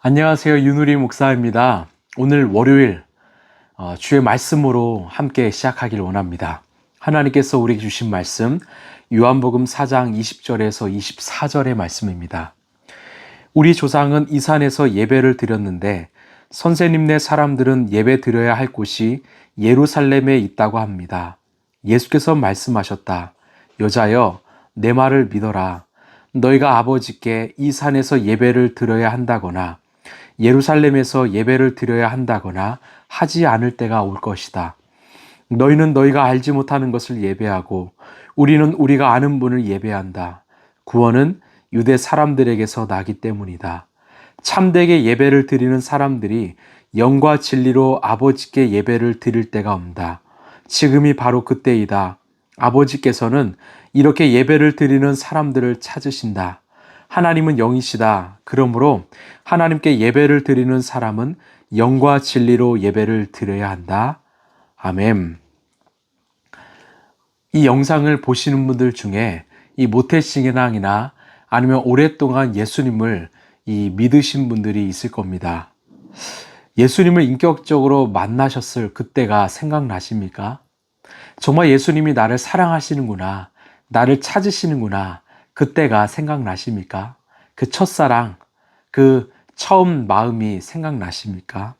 안녕하세요. 윤우리 목사입니다. 오늘 월요일 어, 주의 말씀으로 함께 시작하길 원합니다. 하나님께서 우리에게 주신 말씀 요한복음 4장 20절에서 24절의 말씀입니다. 우리 조상은 이 산에서 예배를 드렸는데 선생님네 사람들은 예배 드려야 할 곳이 예루살렘에 있다고 합니다. 예수께서 말씀하셨다. 여자여, 내 말을 믿어라. 너희가 아버지께 이 산에서 예배를 드려야 한다거나 예루살렘에서 예배를 드려야 한다거나 하지 않을 때가 올 것이다. 너희는 너희가 알지 못하는 것을 예배하고 우리는 우리가 아는 분을 예배한다. 구원은 유대 사람들에게서 나기 때문이다. 참되게 예배를 드리는 사람들이 영과 진리로 아버지께 예배를 드릴 때가 온다. 지금이 바로 그때이다. 아버지께서는 이렇게 예배를 드리는 사람들을 찾으신다. 하나님은 영이시다. 그러므로 하나님께 예배를 드리는 사람은 영과 진리로 예배를 드려야 한다. 아멘. 이 영상을 보시는 분들 중에 이 모태신앙이나 아니면 오랫동안 예수님을 이 믿으신 분들이 있을 겁니다. 예수님을 인격적으로 만나셨을 그때가 생각나십니까? 정말 예수님이 나를 사랑하시는구나, 나를 찾으시는구나, 그때가 생각나십니까? 그 첫사랑, 그 처음 마음이 생각나십니까?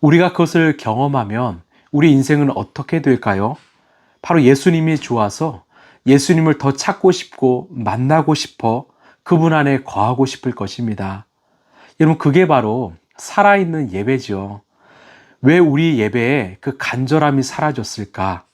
우리가 그것을 경험하면 우리 인생은 어떻게 될까요? 바로 예수님이 좋아서 예수님을 더 찾고 싶고 만나고 싶어 그분 안에 거하고 싶을 것입니다. 여러분, 그게 바로 살아있는 예배죠. 왜 우리 예배에 그 간절함이 사라졌을까?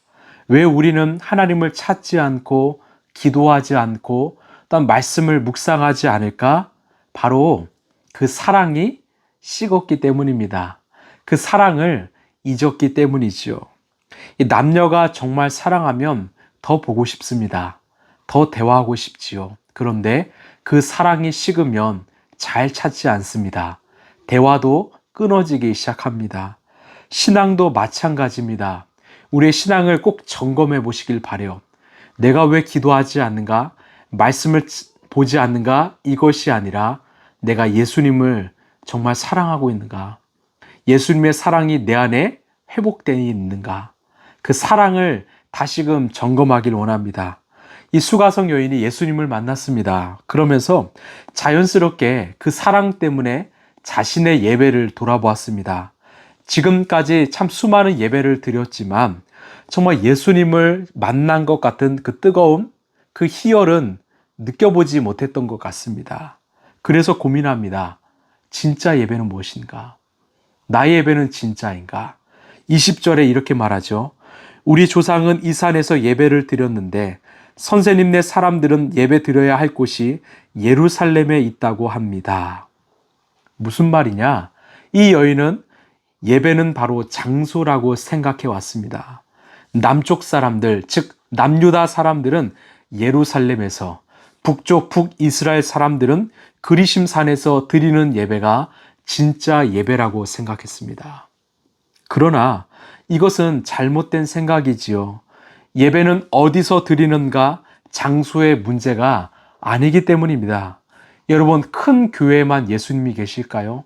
왜 우리는 하나님을 찾지 않고 기도하지 않고 또한 말씀을 묵상하지 않을까? 바로 그 사랑이 식었기 때문입니다. 그 사랑을 잊었기 때문이지요. 남녀가 정말 사랑하면 더 보고 싶습니다. 더 대화하고 싶지요. 그런데 그 사랑이 식으면 잘 찾지 않습니다. 대화도 끊어지기 시작합니다. 신앙도 마찬가지입니다. 우리의 신앙을 꼭 점검해 보시길 바래요. 내가 왜 기도하지 않는가? 말씀을 보지 않는가? 이것이 아니라 내가 예수님을 정말 사랑하고 있는가? 예수님의 사랑이 내 안에 회복되어 있는가? 그 사랑을 다시금 점검하길 원합니다. 이 수가성 여인이 예수님을 만났습니다. 그러면서 자연스럽게 그 사랑 때문에 자신의 예배를 돌아보았습니다. 지금까지 참 수많은 예배를 드렸지만 정말 예수님을 만난 것 같은 그 뜨거움, 그 희열은 느껴보지 못했던 것 같습니다. 그래서 고민합니다. 진짜 예배는 무엇인가? 나의 예배는 진짜인가? 20절에 이렇게 말하죠. 우리 조상은 이 산에서 예배를 드렸는데 선생님네 사람들은 예배 드려야 할 곳이 예루살렘에 있다고 합니다. 무슨 말이냐? 이 여인은 예배는 바로 장소라고 생각해 왔습니다. 남쪽 사람들, 즉 남유다 사람들은 예루살렘에서 북쪽 북이스라엘 사람들은 그리심 산에서 드리는 예배가 진짜 예배라고 생각했습니다. 그러나 이것은 잘못된 생각이지요. 예배는 어디서 드리는가 장소의 문제가 아니기 때문입니다. 여러분, 큰 교회만 예수님이 계실까요?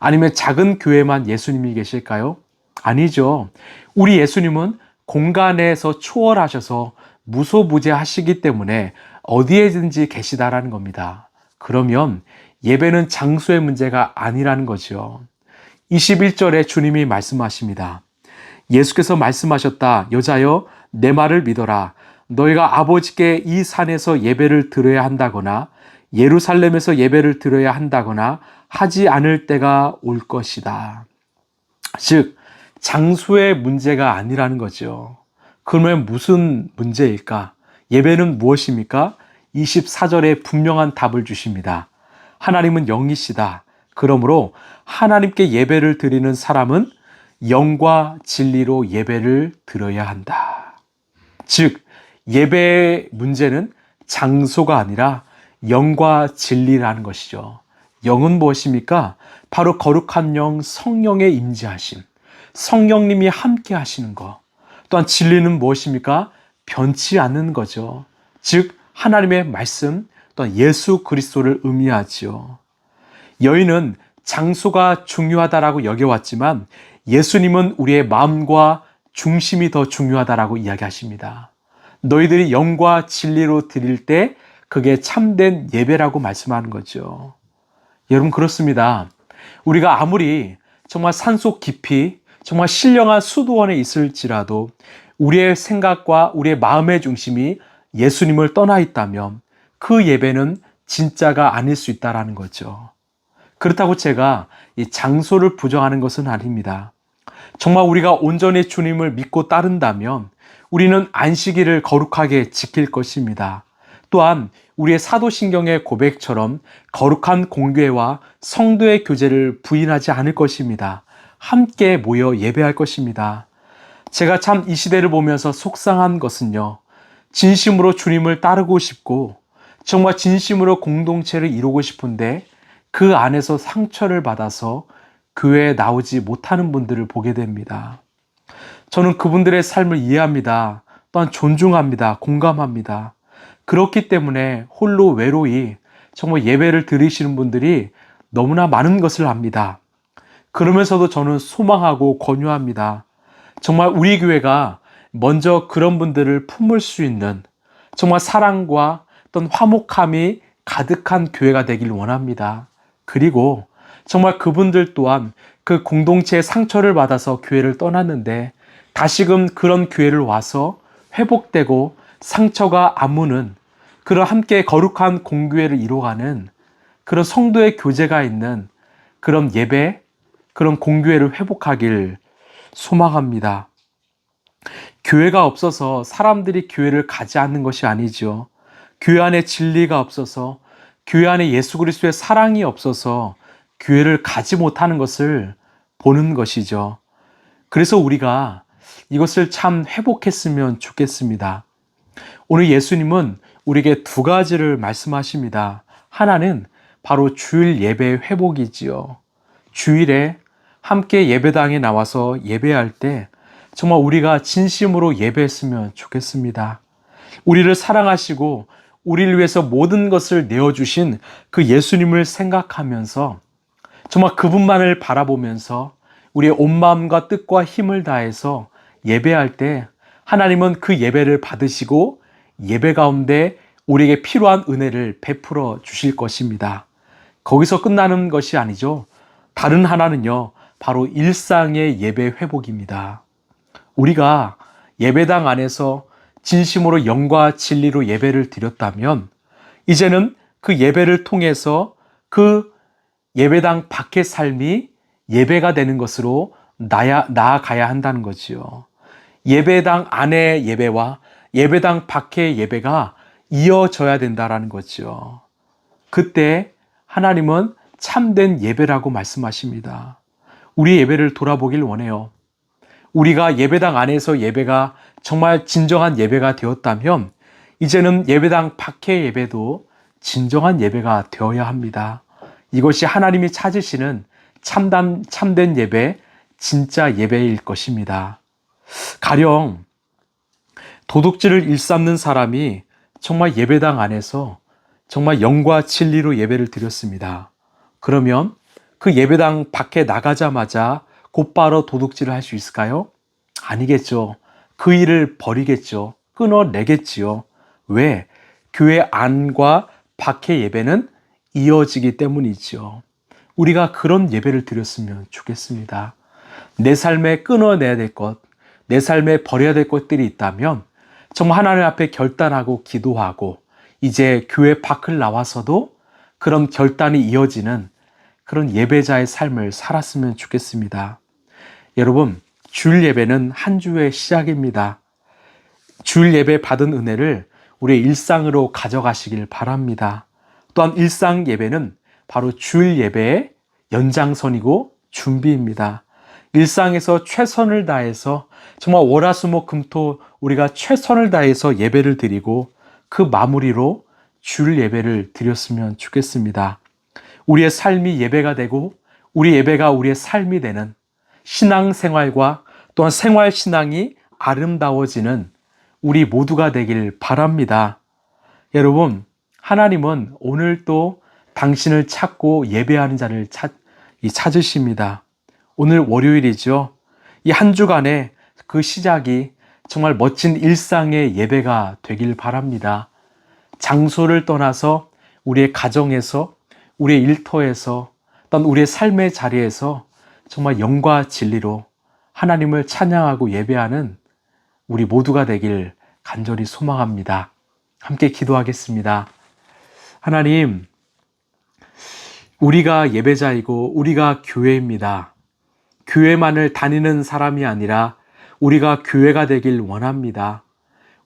아니면 작은 교회만 예수님이 계실까요? 아니죠. 우리 예수님은 공간에서 초월하셔서 무소부재하시기 때문에 어디에든지 계시다라는 겁니다. 그러면 예배는 장소의 문제가 아니라는 거죠. 21절에 주님이 말씀하십니다. 예수께서 말씀하셨다. 여자여, 내 말을 믿어라. 너희가 아버지께 이 산에서 예배를 드려야 한다거나 예루살렘에서 예배를 드려야 한다거나 하지 않을 때가 올 것이다. 즉, 장소의 문제가 아니라는 거죠. 그러면 무슨 문제일까? 예배는 무엇입니까? 24절에 분명한 답을 주십니다. 하나님은 영이시다. 그러므로 하나님께 예배를 드리는 사람은 영과 진리로 예배를 드려야 한다. 즉, 예배의 문제는 장소가 아니라 영과 진리라는 것이죠. 영은 무엇입니까? 바로 거룩한 영, 성령의 임재하심. 성령님이 함께 하시는 것. 또한 진리는 무엇입니까? 변치 않는 거죠. 즉, 하나님의 말씀, 또한 예수 그리스도를 의미하지요. 여인은 장소가 중요하다라고 여겨왔지만 예수님은 우리의 마음과 중심이 더 중요하다라고 이야기하십니다. 너희들이 영과 진리로 드릴 때 그게 참된 예배라고 말씀하는 거죠. 여러분 그렇습니다. 우리가 아무리 정말 산속 깊이 정말 신령한 수도원에 있을지라도 우리의 생각과 우리의 마음의 중심이 예수님을 떠나 있다면 그 예배는 진짜가 아닐 수 있다라는 거죠. 그렇다고 제가 이 장소를 부정하는 것은 아닙니다. 정말 우리가 온전히 주님을 믿고 따른다면 우리는 안식일을 거룩하게 지킬 것입니다. 또한 우리의 사도신경의 고백처럼 거룩한 공교회와 성도의 교제를 부인하지 않을 것입니다. 함께 모여 예배할 것입니다. 제가 참 이 시대를 보면서 속상한 것은요. 진심으로 주님을 따르고 싶고 정말 진심으로 공동체를 이루고 싶은데 그 안에서 상처를 받아서 교회에 나오지 못하는 분들을 보게 됩니다. 저는 그분들의 삶을 이해합니다. 또한 존중합니다. 공감합니다. 그렇기 때문에 홀로 외로이 정말 예배를 드리시는 분들이 너무나 많은 것을 압니다. 그러면서도 저는 소망하고 권유합니다. 정말 우리 교회가 먼저 그런 분들을 품을 수 있는 정말 사랑과 어떤 화목함이 가득한 교회가 되길 원합니다. 그리고 정말 그분들 또한 그 공동체의 상처를 받아서 교회를 떠났는데 다시금 그런 교회를 와서 회복되고 상처가 아무는 그런 함께 거룩한 공교회를 이루어가는 그런 성도의 교제가 있는 그런 예배, 그런 공교회를 회복하길 소망합니다. 교회가 없어서 사람들이 교회를 가지 않는 것이 아니죠. 교회 안에 진리가 없어서 교회 안에 예수 그리스도의 사랑이 없어서 교회를 가지 못하는 것을 보는 것이죠. 그래서 우리가 이것을 참 회복했으면 좋겠습니다. 오늘 예수님은 우리에게 두 가지를 말씀하십니다. 하나는 바로 주일 예배 회복이지요. 주일에 함께 예배당에 나와서 예배할 때 정말 우리가 진심으로 예배했으면 좋겠습니다. 우리를 사랑하시고 우리를 위해서 모든 것을 내어주신 그 예수님을 생각하면서 정말 그분만을 바라보면서 우리의 온 마음과 뜻과 힘을 다해서 예배할 때 하나님은 그 예배를 받으시고 예배 가운데 우리에게 필요한 은혜를 베풀어 주실 것입니다. 거기서 끝나는 것이 아니죠. 다른 하나는요, 바로 일상의 예배 회복입니다. 우리가 예배당 안에서 진심으로 영과 진리로 예배를 드렸다면, 이제는 그 예배를 통해서 그 예배당 밖의 삶이 예배가 되는 것으로 나야, 나아가야 한다는 거지요. 예배당 안의 예배와 예배당 밖의 예배가 이어져야 된다라는 거죠. 그때 하나님은 참된 예배라고 말씀하십니다. 우리 예배를 돌아보길 원해요. 우리가 예배당 안에서 예배가 정말 진정한 예배가 되었다면 이제는 예배당 밖의 예배도 진정한 예배가 되어야 합니다. 이것이 하나님이 찾으시는 참담, 참된 예배, 진짜 예배일 것입니다. 가령 도둑질을 일삼는 사람이 정말 예배당 안에서 정말 영과 진리로 예배를 드렸습니다. 그러면 그 예배당 밖에 나가자마자 곧바로 도둑질을 할 수 있을까요? 아니겠죠. 그 일을 버리겠죠. 끊어내겠지요. 왜? 교회 안과 밖의 예배는 이어지기 때문이죠. 우리가 그런 예배를 드렸으면 좋겠습니다. 내 삶에 끊어내야 될 것, 내 삶에 버려야 될 것들이 있다면 정말 하나님 앞에 결단하고 기도하고 이제 교회 밖을 나와서도 그런 결단이 이어지는 그런 예배자의 삶을 살았으면 좋겠습니다. 여러분, 주일 예배는 한 주의 시작입니다. 주일 예배 받은 은혜를 우리의 일상으로 가져가시길 바랍니다. 또한 일상 예배는 바로 주일 예배의 연장선이고 준비입니다. 일상에서 최선을 다해서 정말 월화수목 금토 우리가 최선을 다해서 예배를 드리고 그 마무리로 주일 예배를 드렸으면 좋겠습니다. 우리의 삶이 예배가 되고 우리 예배가 우리의 삶이 되는 신앙 생활과 또한 생활 신앙이 아름다워지는 우리 모두가 되길 바랍니다. 여러분, 하나님은 오늘 또 당신을 찾고 예배하는 자를 찾, 이 찾으십니다. 오늘 월요일이죠. 이 한 주간의 그 시작이 정말 멋진 일상의 예배가 되길 바랍니다. 장소를 떠나서 우리의 가정에서, 우리의 일터에서, 또는 우리의 삶의 자리에서 정말 영과 진리로 하나님을 찬양하고 예배하는 우리 모두가 되길 간절히 소망합니다. 함께 기도하겠습니다. 하나님, 우리가 예배자이고 우리가 교회입니다. 교회만을 다니는 사람이 아니라 우리가 교회가 되길 원합니다.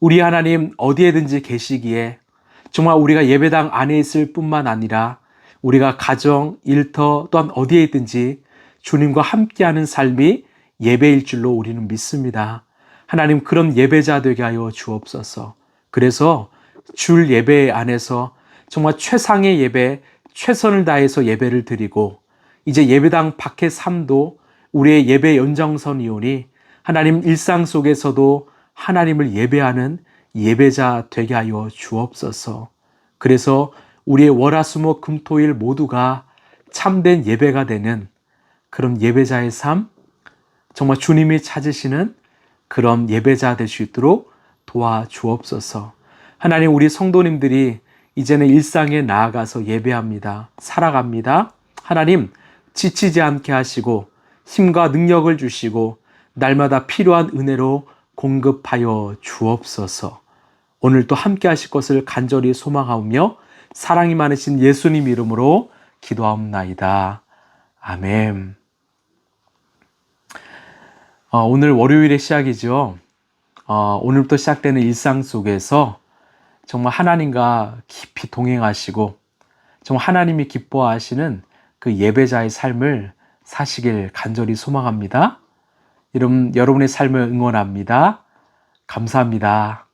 우리 하나님 어디에든지 계시기에 정말 우리가 예배당 안에 있을 뿐만 아니라 우리가 가정, 일터 또한 어디에 있든지 주님과 함께하는 삶이 예배일 줄로 우리는 믿습니다. 하나님 그런 예배자 되게 하여 주옵소서. 그래서 줄 예배 안에서 정말 최상의 예배, 최선을 다해서 예배를 드리고 이제 예배당 밖의 삶도 우리의 예배 연장선이오니 하나님 일상 속에서도 하나님을 예배하는 예배자 되게 하여 주옵소서. 그래서 우리의 월화수목 금토일 모두가 참된 예배가 되는 그런 예배자의 삶, 정말 주님이 찾으시는 그런 예배자 될 수 있도록 도와주옵소서. 하나님 우리 성도님들이 이제는 일상에 나아가서 예배합니다. 살아갑니다. 하나님 지치지 않게 하시고 힘과 능력을 주시고 날마다 필요한 은혜로 공급하여 주옵소서. 오늘 또 함께 하실 것을 간절히 소망하며 사랑이 많으신 예수님 이름으로 기도하옵나이다. 아멘. 어, 오늘 월요일의 시작이죠. 어, 오늘부터 시작되는 일상 속에서 정말 하나님과 깊이 동행하시고 정말 하나님이 기뻐하시는 그 예배자의 삶을 사시길 간절히 소망합니다. 여러분, 여러분의 삶을 응원합니다. 감사합니다.